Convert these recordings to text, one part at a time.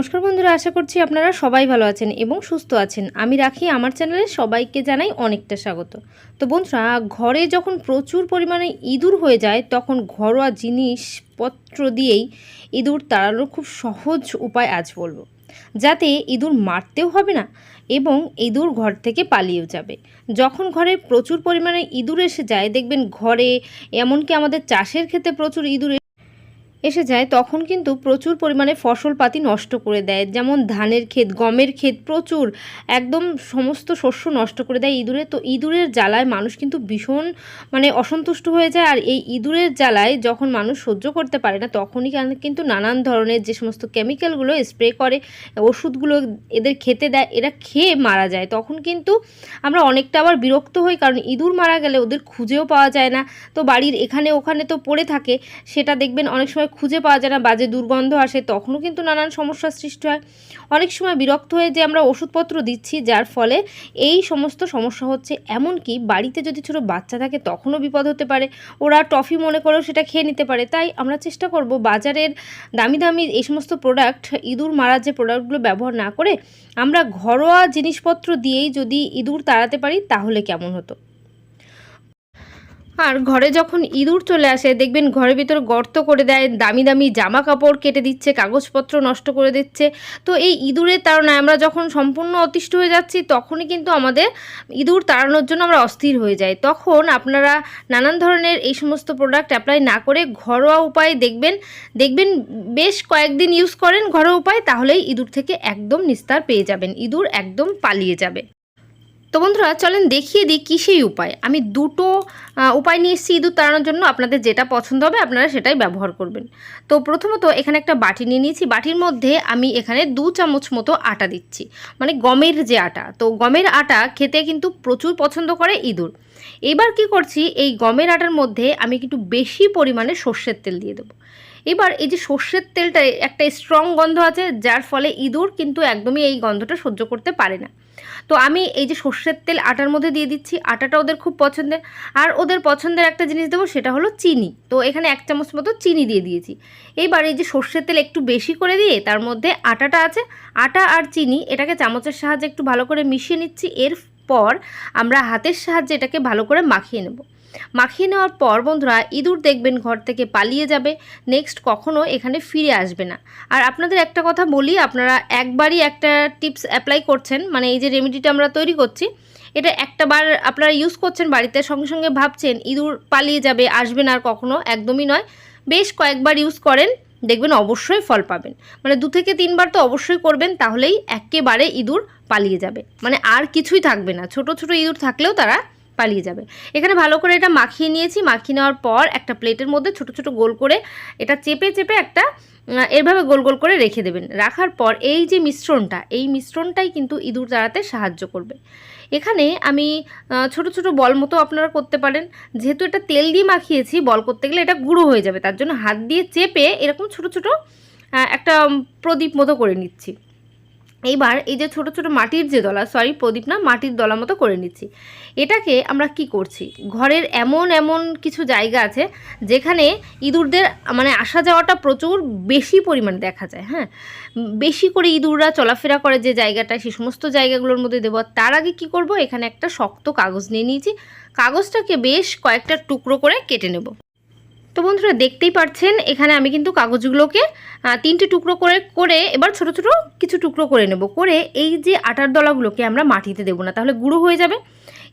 নমস্কার বন্ধুরা, আশা করছি আপনারা সবাই ভালো আছেন এবং সুস্থ আছেন। আমি রাখি, আমার চ্যানেলে সবাইকে জানাই অনেকটা স্বাগত। তো বন্ধুরা, ঘরে যখন প্রচুর পরিমাণে ইঁদুর হয়ে যায়, তখন ঘরোয়া জিনিসপত্র দিয়েই ইঁদুর তাড়ানোর খুব সহজ উপায় আজ বলব। যাতে ইঁদুর মারতেও হবে না এবং ইঁদুর ঘর থেকে পালিয়েও যাবে। যখন ঘরে প্রচুর পরিমাণে ইঁদুর এসে যায়, দেখবেন ঘরে এমনকি আমাদের চাষের ক্ষেত্রে প্রচুর ইঁদুর এসে যায়, তখন কিন্তু প্রচুর পরিমাণে ফসলপাতি নষ্ট করে দেয়। যেমন ধানের ক্ষেত, গমের ক্ষেত প্রচুর। একদম সমস্ত শস্য নষ্ট করে দেয় ইঁদুরে। তো ইঁদুরের জ্বালায় মানুষ কিন্তু ভীষণ মানে অসন্তুষ্ট হয়ে যায়। আর এই ইঁদুরের জ্বালায় যখন মানুষ সহ্য করতে পারে না, তখনই কিন্তু নানান ধরনের যে সমস্ত কেমিক্যালগুলো স্প্রে করে, ওষুধগুলো এদের খেতে দেয়, এরা খেয়ে মারা যায়। তখন কিন্তু আমরা অনেকটা আবার বিরক্ত হই, কারণ ইঁদুর মারা গেলে ওদের খুঁজেও পাওয়া যায় না। তো বাড়ির এখানে ওখানে তো পড়ে থাকে, সেটা দেখবেন অনেক সময় খুঁজে পাওয়া যায় না, বাজে দুর্গন্ধ আসে, তখনও কিন্তু নানান সমস্যার সৃষ্টি হয়। অনেক সময় বিরক্ত হয়ে যে আমরা ওষুধপত্র দিচ্ছি, যার ফলে এই সমস্ত সমস্যা হচ্ছে। এমনকি বাড়িতে যদি ছোটো বাচ্চা থাকে, তখনও বিপদ হতে পারে। ওরা টফি মনে করেও সেটা খেয়ে নিতে পারে। তাই আমরা চেষ্টা করব বাজারের দামি দামি এই সমস্ত প্রোডাক্ট ইঁদুর মারার যে প্রোডাক্টগুলো ব্যবহার না করে, আমরা ঘরোয়া জিনিসপত্র দিয়েই যদি ইঁদুর তাড়াতে পারি, তাহলে কেমন হতো? আর ঘরে যখন ইঁদুর চলে আসে, দেখবেন ঘরের ভিতর গর্ত করে দেয়, দামি দামি জামা কাপড় কেটে দিচ্ছে, কাগজপত্র নষ্ট করে দিচ্ছে। তো এই ইঁদুরের তাড়নায় আমরা যখন সম্পূর্ণ অতিষ্ঠ হয়ে যাচ্ছি, তখনই কিন্তু আমাদের ইঁদুর তাড়ানোর জন্য আমরা অস্থির হয়ে যাই। তখন আপনারা নানান ধরনের এই সমস্ত প্রোডাক্ট অ্যাপ্লাই না করে ঘরোয়া উপায় দেখবেন দেখবেন বেশ কয়েকদিন ইউজ করেন ঘরোয়া উপায়, তাহলেই ইঁদুর থেকে একদম নিস্তার পেয়ে যাবেন। ইঁদুর একদম পালিয়ে যাবে। তো বন্ধুরা, চলেন দেখিয়ে দিই কী সেই উপায়। আমি দুটো উপায় নিয়ে এসেছি ইঁদুর তাড়ানোর জন্য, আপনাদের যেটা পছন্দ হবে আপনারা সেটাই ব্যবহার করবেন। তো প্রথমত এখানে একটা বাটি নিয়ে নিয়েছি, বাটির মধ্যে আমি এখানে দু চামচ মতো আটা দিচ্ছি মানে গমের যে আটা। তো গমের আটা খেতে কিন্তু প্রচুর পছন্দ করে ইঁদুর। এবার কি করছি, এই গমের আটার মধ্যে আমি কিন্তু বেশি পরিমাণে সর্ষের তেল দিয়ে দেবো। এবার এই যে সর্ষের তেলটা একটা স্ট্রং গন্ধ আছে, যার ফলে ইঁদুর কিন্তু একদমই এই গন্ধটা সহ্য করতে পারে না। তো আমি এই যে সর্ষের তেল আটার মধ্যে দিয়ে দিচ্ছি। আটাটা ওদের খুব পছন্দের। আর ওদের পছন্দের একটা জিনিস দেবো, সেটা হলো চিনি। তো এখানে এক চামচ মতো চিনি দিয়ে দিয়েছি। এইবার এই যে সর্ষের তেল একটু বেশি করে দিয়ে তার মধ্যে আটাটা আছে। আটা আর চিনি এটাকে চামচের সাহায্যে একটু ভালো করে মিশিয়ে নিচ্ছি। এর পর আমরা হাতের সাহায্যে এটাকে ভালো করে মাখিয়ে নেব। মাখিয়ে নেওয়ার পর বন্ধুরা ইঁদুর দেখবেন ঘর থেকে পালিয়ে যাবে। নেক্সট কখনো এখানে ফিরে আসবে না। আর আপনাদের একটা কথা বলি, আপনারা একবারই একটা টিপস অ্যাপ্লাই করছেন মানে এই যে রেমেডিটা আমরা তৈরি করছি, এটা একটা বার আপনারা ইউজ করছেন বাড়িতে, সঙ্গে সঙ্গে ভাবছেন ইঁদুর পালিয়ে যাবে, আসবে না আর কখনো, একদমই নয়। বেশ কয়েকবার ইউজ করেন, দেখবেন অবশ্যই ফল পাবেন। মানে দু থেকে তিনবার তো অবশ্যই করবেন, তাহলেই একেবারে ইঁদুর পালিয়ে যাবে। মানে আর কিছুই থাকবে না। ছোট ছোট ইঁদুর থাকলেও তারা পালিয়ে যাবে। এখানে ভালো করে এটা মাখিয়ে নিয়েছি। মাখিয়ে নেওয়ার পর একটা প্লেটের মধ্যে ছোট ছোট গোল করে এটা চেপে চেপে একটা এভাবে গোল গোল করে রেখে দেবেন। রাখার পর এই যে মিশ্রণটা, এই মিশ্রণটাই কিন্তু ইঁদুর তাড়াতে সাহায্য করবে। এখানে আমি ছোট ছোট বল মতো আপনারা করতে পারেন। যেহেতু এটা তেল দিয়ে মাখিয়েছি, বল করতে গেলে এটা গুঁড়ো হয়ে যাবে। তার জন্য হাত দিয়ে চেপে এরকম ছোট ছোট একটা প্রদীপ মতো করে নিচ্ছি। এইবার এই যে ছোট ছোট মাটির যে দলা সরি প্রদীপ না, মাটির দলা মতো করে নিচ্ছি। এটাকে আমরা কি করছি? ঘরের এমন এমন কিছু জায়গা আছে যেখানে ইঁদুরদের মানে আসা যাওয়াটা প্রচুর বেশি পরিমাণে দেখা যায় হ্যাঁ? বেশি করে ইঁদুররা চলাফেরা করে যে জায়গাটা সেই সমস্ত জায়গাগুলোর মধ্যে দেবো। তার আগে কি করব? এখানে একটা শক্ত কাগজ নিয়ে নিয়েছি। কাগজটাকে বেশ কয়েকটা টুকরো করে কেটে নেব। তো বন্ধুরা দেখতেই পাচ্ছেন এখানে আমি কিন্তু কাগজগুলোকে তিনটে টুকরো করে করে এবার ছোট ছোট কিছু টুকরো করে নেব। করে এই যে আটার দলাগুলোকে আমরা মাটিতে দেবো না, তাহলে গুঁড়ো হয়ে যাবে।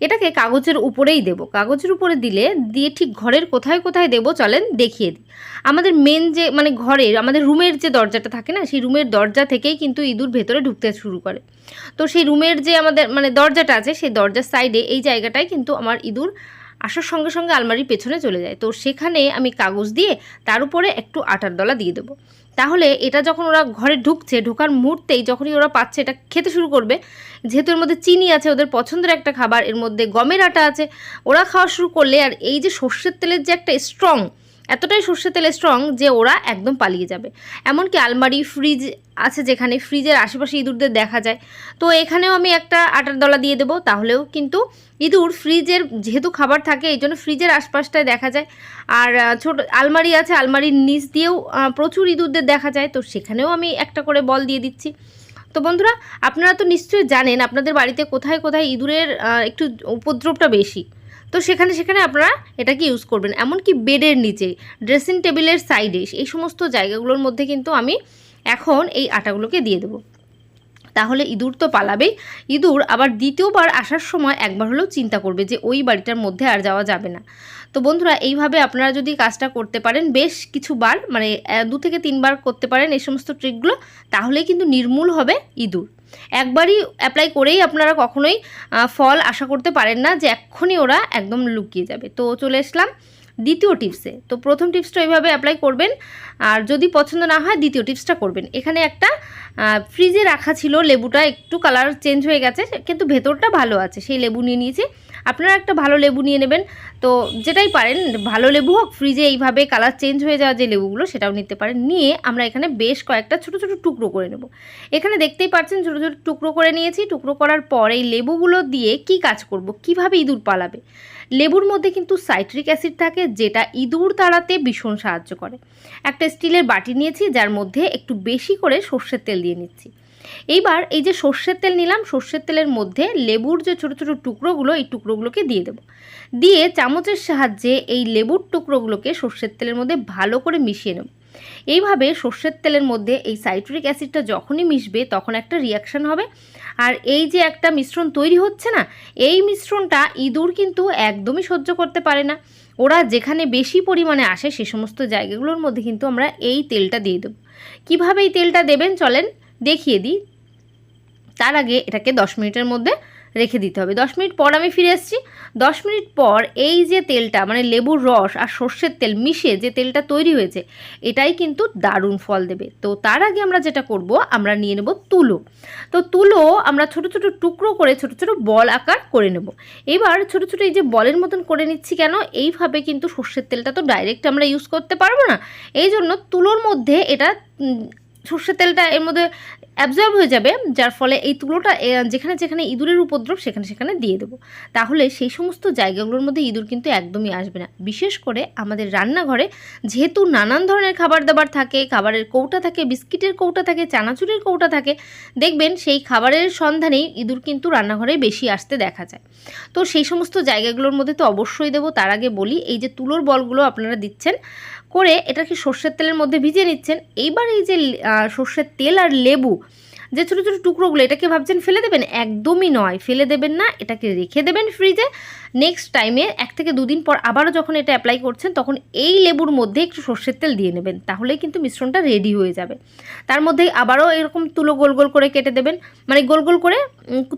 এটাকে কাগজের উপরেই দেবো। কাগজের উপরে দিলে, দিয়ে ঠিক ঘরের কোথায় কোথায় দেবো চলেন দেখিয়ে দিই। আমাদের মেন যে মানে ঘরের, আমাদের রুমের যে দরজাটা থাকে না, সেই রুমের দরজা থেকেই কিন্তু ইঁদুর ভেতরে ঢুকতে শুরু করে। তো সেই রুমের যে আমাদের মানে দরজাটা আছে, সেই দরজার সাইডে এই জায়গাটায় কিন্তু আমার ইঁদুর আসার সঙ্গে সঙ্গে আলমারির পেছনে চলে যায়। তো সেখানে আমি কাগজ দিয়ে তার উপরে একটু আটার দলা দিয়ে দেবো। তাহলে এটা যখন ওরা ঘরে ঢুকছে, ঢোকার মুহূর্তেই যখনই ওরা পাচ্ছে এটা খেতে শুরু করবে, যেহেতু এর মধ্যে চিনি আছে, ওদের পছন্দের একটা খাবার, এর মধ্যে গমের আটা আছে, ওরা খাওয়া শুরু করলে আর এই যে সর্ষের তেলের যে একটা স্ট্রং এতটাই সর্ষের তেল স্ট্রং যে ওরা একদম পালিয়ে যাবে। এমনকি আলমারি ফ্রিজ আছে যেখানে ফ্রিজের আশেপাশে ইঁদুরদের দেখা যায়। তো এখানেও আমি একটা আটার দলা দিয়ে দেবো, তাহলেও কিন্তু ইঁদুর ফ্রিজের যেহেতু খাবার থাকে, এই জন্য ফ্রিজের আশপাশটায় দেখা যায়। আর ছোট আলমারি আছে, আলমারির নিচ দিয়েও প্রচুর ইঁদুরদের দেখা যায়, তো সেখানেও আমি একটা করে বল দিয়ে দিচ্ছি। তো বন্ধুরা, আপনারা তো নিশ্চয়ই জানেন, আপনাদের বাড়িতে কোথায় কোথায় ইঁদুরের একটু উপদ্রবটা বেশি। তো সেখানে সেখানে আপনারা এটাকে ইউজ করবেন। এমনকি বেডের নিচে ড্রেসিং টেবিলের সাইডে এই সমস্ত জায়গাগুলোর মধ্যে কিন্তু আমি এখন এই আটাগুলোকে দিয়ে দেবো। তাহলে ইঁদুর তো পালাবেই। ইঁদুর আবার দ্বিতীয়বার আসার সময় একবার হলেও চিন্তা করবে যে ওই বাড়িটার মধ্যে আর যাওয়া যাবে না। তো বন্ধুরা, এইভাবে আপনারা যদি কাজটা করতে পারেন, বেশ কিছু বার মানে দু থেকে তিনবার করতে পারেন এই সমস্ত ট্রিকগুলো তাহলেই কিন্তু নির্মূল হবে ইঁদুর। একবারই অ্যাপ্লাই করেই আপনারা কখনোই ফল আশা করতে পারেন না যে এক্ষুনি ওরা একদম লুকিয়ে যাবে। তো চলে আসলাম দ্বিতীয় টিপসে তো প্রথম টিপসটা ওইভাবে অ্যাপ্লাই করবেন, আর যদি পছন্দ না হয় দ্বিতীয় টিপসটা করবেন। এখানে একটা ফ্রিজে রাখা ছিল লেবুটা, একটু কালার চেঞ্জ হয়ে গেছে, কিন্তু ভেতরটা ভালো আছে। সেই লেবু নিয়ে নিয়েছি। আপনারা একটা ভালো লেবু নিয়ে নেবেন। তো যেটাই পারেন, ভালো লেবু হোক ফ্রিজে এইভাবে কালার চেঞ্জ হয়ে যাওয়া যে লেবুগুলো সেটাও নিতে পারেন। নিয়ে আমরা এখানে বেশ কয়েকটা ছোট ছোট টুকরো করে নেব। এখানে দেখতেই পাচ্ছেন ছোট ছোট টুকরো করে নিয়েছি। টুকরো করার পর এই লেবুগুলো দিয়ে কি কাজ করব, কীভাবে ইঁদুর পালাবে? লেবুর মধ্যে কিন্তু সাইট্রিক অ্যাসিড থাকে, যেটা ইঁদুর তাড়াতে ভীষণ সাহায্য করে। একটা স্টিলের বাটি নিয়েছি, যার মধ্যে একটু বেশি করে সর্ষের তেল দিয়ে নিচ্ছি। এইবার এই যে সর্ষের তেল নিলাম, সর্ষের তেলের মধ্যে লেবুর যে ছোট ছোট টুকরোগুলো, এই টুকরোগুলোকে দিয়ে দেবো। দিয়ে চামচের সাহায্যে এই লেবুর টুকরোগুলোকে সর্ষের তেলের মধ্যে ভালো করে মিশিয়ে নেব। এইভাবে সর্ষের তেলের মধ্যে এই সাইট্রিক অ্যাসিডটা যখনই মিশবে, তখন একটা রিয়াকশান হবে। আর এই যে একটা মিশ্রণ তৈরি হচ্ছে না, এই মিশ্রণটা ইঁদুর কিন্তু একদমই সহ্য করতে পারে না। ওরা যেখানে বেশি পরিমাণে আসে, সে সমস্ত জায়গাগুলোর মধ্যে কিন্তু আমরা এই তেলটা দিয়ে দেবো। কীভাবে এই তেলটা দেবেন, চলেন দেখিয়ে দিই। তার আগে এটাকে দশ মিনিটের মধ্যে রেখে দিতে হবে। দশ মিনিট পর আমি ফিরে এসেছি দশ মিনিট পর এই যে তেলটা মানে লেবুর রস আর সর্ষের তেল মিশিয়ে যে তেলটা তৈরি হয়েছে, এটাই কিন্তু দারুণ ফল দেবে। তো তার আগে আমরা যেটা করব, আমরা নিয়ে নেব তুলো। তো তুলো আমরা ছোট ছোট টুকরো করে ছোট ছোট বল আকার করে নেব। এবার ছোট ছোট এই যে বলের মতন করে নিচ্ছি কেন, এইভাবে কিন্তু সর্ষের তেলটা তো ডাইরেক্ট আমরা ইউজ করতে পারব না। এই জন্য তুলোর মধ্যে এটা সর্ষের তেলটা এর মধ্যে অ্যাবজর্ব হয়ে যাবে, যার ফলে এই তুলোটা যেখানে যেখানে ইঁদুরের উপদ্রব, সেখানে সেখানে দিয়ে দেবো। তাহলে সেই সমস্ত জায়গাগুলোর মধ্যে ইঁদুর কিন্তু একদমই আসবে না। বিশেষ করে আমাদের রান্নাঘরে যেহেতু নানান ধরনের খাবার দাবার থাকে, খাবারের কৌটা থাকে, বিস্কিটের কৌটা থাকে, চানাচুরের কৌটা থাকে, দেখবেন সেই খাবারের সন্ধানেই ইঁদুর কিন্তু রান্নাঘরে বেশি আসতে দেখা যায়। তো সেই সমস্ত জায়গাগুলোর মধ্যে তো অবশ্যই দেবো। তার আগে বলি, এই যে তুলোর বলগুলো আপনারা দিচ্ছেন করে এটাকে সর্ষের তেলের মধ্যে ভিজিয়ে নিচ্ছেন। এইবার এই যে সর্ষের তেল আর লেবু, যে ছোটো ছোটো টুকরোগুলো, এটাকে ভাবছেন ফেলে দেবেন? একদমই নয়। ফেলে দেবেন না, এটাকে রেখে দেবেন ফ্রিজে নেক্সট টাইমে এক থেকে দুদিন পর আবারও যখন এটা অ্যাপ্লাই করছেন, তখন এই লেবুর মধ্যে একটু সর্ষের তেল দিয়ে নেবেন। তাহলেই কিন্তু মিশ্রণটা রেডি হয়ে যাবে। তার মধ্যে আবারও এরকম তুলো গোল গোল করে কেটে দেবেন। মানে গোল গোল করে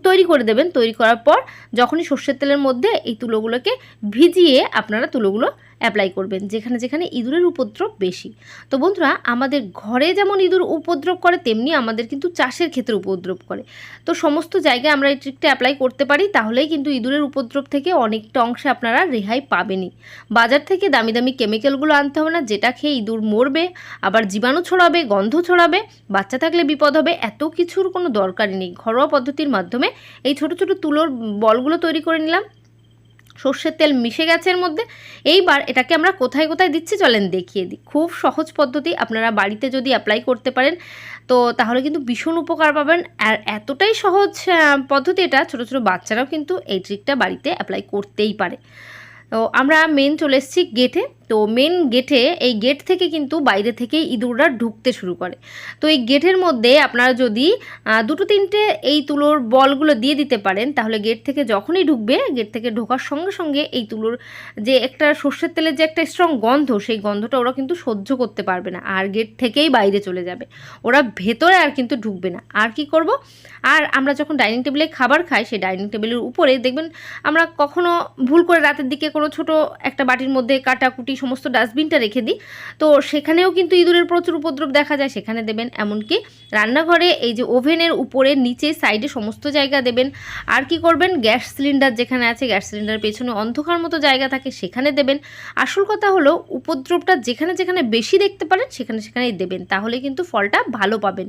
তৈরি করে দেবেন। তৈরি করার পর যখনই সর্ষের তেলের মধ্যে এই তুলোগুলোকে ভিজিয়ে আপনারা তুলোগুলো অ্যাপ্লাই করবেন, যেখানে যেখানে ইঁদুরের উপদ্রব বেশি। তো বন্ধুরা, আমাদের ঘরে যেমন ইঁদুর উপদ্রব করে, তেমনি আমাদের কিন্তু চাষের ক্ষেত্রে উপদ্রব করে। তো সমস্ত জায়গায় আমরা এই ট্রিকটা অ্যাপ্লাই করতে পারি, তাহলেই কিন্তু ইঁদুরের উপদ্রব থেকে অনেকটা অংশে আপনারা রেহাই পাবেনই। বাজার থেকে দামি দামি কেমিক্যালগুলো আনতে হবে না, যেটা খেয়ে ইঁদুর মরবে, আবার জীবাণু ছড়াবে, গন্ধ ছড়াবে, বাচ্চা থাকলে বিপদ হবে, এত কিছুর কোনো দরকারই নেই। ঘরোয়া পদ্ধতির মাধ্যমে এই ছোট ছোট তুলোর বলগুলো তৈরি করে নিলাম। সর্ষের তেল মিশে গেছে এর মধ্যে। এইবার এটাকে আমরা কোথায় কোথায় দিচ্ছি চলেন দেখিয়ে দিই। খুব সহজ পদ্ধতি, আপনারা বাড়িতে যদি অ্যাপ্লাই করতে পারেন, তো তাহলে কিন্তু ভীষণ উপকার পাবেন। আর এতটাই সহজ পদ্ধতি এটা, ছোটো ছোটো বাচ্চারাও কিন্তু এই ট্রিকটা বাড়িতে অ্যাপ্লাই করতেই পারে। তো আমরা মেন চলে এসেছি গেটে তো মেন গেটে এই গেট থেকে কিন্তু বাইরে থেকেই ইঁদুররা ঢুকতে শুরু করে। তো এই গেটের মধ্যে আপনারা যদি দুটো তিনটে এই তুলোর বলগুলো দিয়ে দিতে পারেন, তাহলে গেট থেকে যখনই ঢুকবে গেট থেকে ঢোকার সঙ্গে সঙ্গে এই তুলোর যে একটা সর্ষের তেলের যে একটা স্ট্রং গন্ধ, সেই গন্ধটা ওরা কিন্তু সহ্য করতে পারবে না আর গেট থেকেই বাইরে চলে যাবে। ওরা ভেতরে আর কিন্তু ঢুকবে না। আর কি করব? আর আমরা যখন ডাইনিং টেবিলে খাবার খাই, সেই ডাইনিং টেবিলের উপরে দেখবেন আমরা কখনো ভুল করে রাতের দিকে কোনো ছোট একটা বাটির মধ্যে কাটাকুটি সমস্ত ডাস্টবিনটা রেখে দিই। তো সেখানেও কিন্তু ইঁদুরের প্রচুর উপদ্রব দেখা যায়, সেখানে দেবেন এমনকি রান্নাঘরে এই যে ওভেনের উপরে, নিচে, সাইডে সমস্ত জায়গা দেবেন। আর কি করবেন? গ্যাস সিলিন্ডার যেখানে আছে, গ্যাস সিলিন্ডারের পেছনে অন্ধকার মতো জায়গা থাকে, সেখানে দেবেন। আসল কথা হলো, উপদ্রবটা যেখানে যেখানে বেশি দেখতে পারেন, সেখানে সেখানেই দেবেন। তাহলে কিন্তু ফলটা ভালো পাবেন।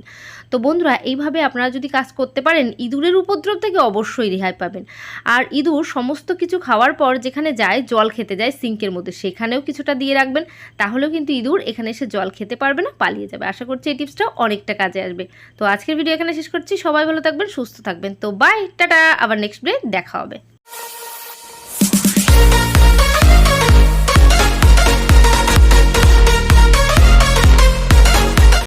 তো বন্ধুরা, এইভাবে আপনারা যদি কাজ করতে পারেন, ইঁদুরের উপদ্রব থেকে অবশ্যই রেহাই পাবেন। আর ইঁদুর সমস্ত কিছু খাওয়ার পর যেখানে যায়, জল খেতে যায় সিঙ্কের মধ্যে, সেখানেও কিছুটা দিয়ে রাখবেন। তাহলেও কিন্তু ইঁদুর এখানে এসে জল খেতে পারবে না, পালিয়ে যাবে। আশা করছি এই টিপসটা অনেকটা কাজে আসবে তো আজকের ভিডিও এখানে শেষ করছি। সবাই ভালো থাকবেন, সুস্থ থাকবেন। তো বাই টাটা। আবার নেক্সট ডে দেখা হবে।